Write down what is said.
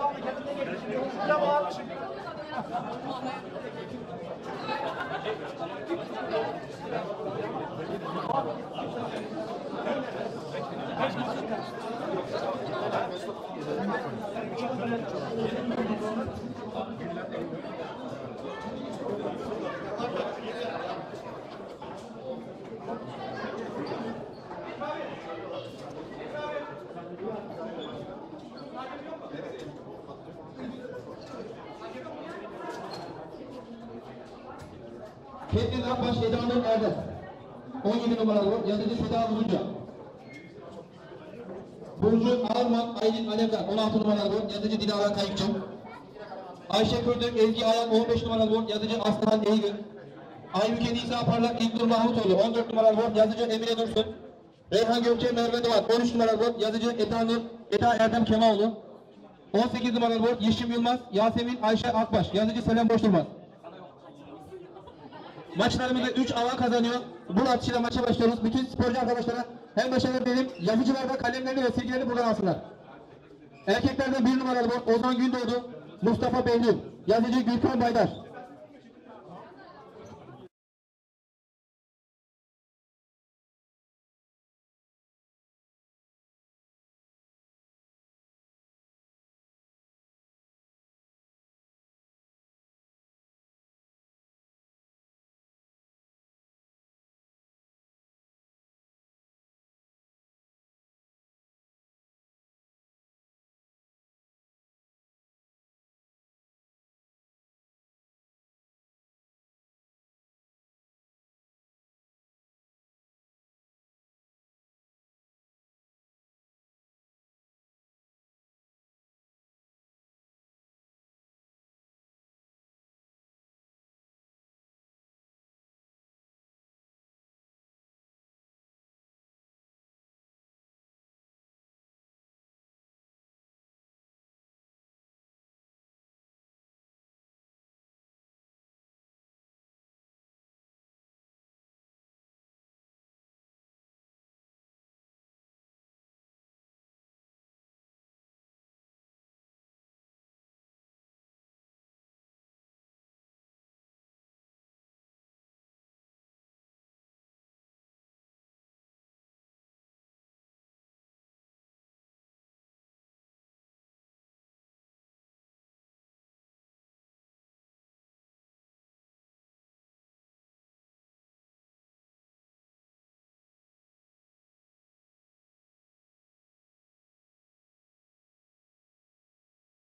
Abi kendine gelmişim. Çocuklara bağırmışım. Thank you. Kendin Akbaş Eda Nur Erdem. 17 numaralı yazıcı Seda Uzunca. Burcu Ağırman Aylin Alevdar 16 numaralı yazıcı Dilara Kayıkçı. Ayşe Kürdük Ezgi Ayan 15 numaralı yazıcı Aslıhan Eygün. Aybüke Nisa Parlak İlknur Mahmutoğlu 14 numaralı yazıcı Emine Dursun. Reyhan Gökçe Merve Doğan 13 numaralı yazıcı Eda Nur Eda Erdem Kemaoğlu. 18 numaralı Yeşim Yılmaz Yasemin Ayşe Akbaş yazıcı Selam Boşturmaz. Maçlarımızda 3 alan kazanıyor. Bu atışıyla maça başlıyoruz. Bütün sporcu arkadaşlara hem başarılar dilerim. Yazıcılar da kalemlerini ve silgilerini buradan alsınlar. Erkeklerde bir numaralı. Ozan Gündoğdu, Mustafa Behlül, yazıcı Gülkan Baydar.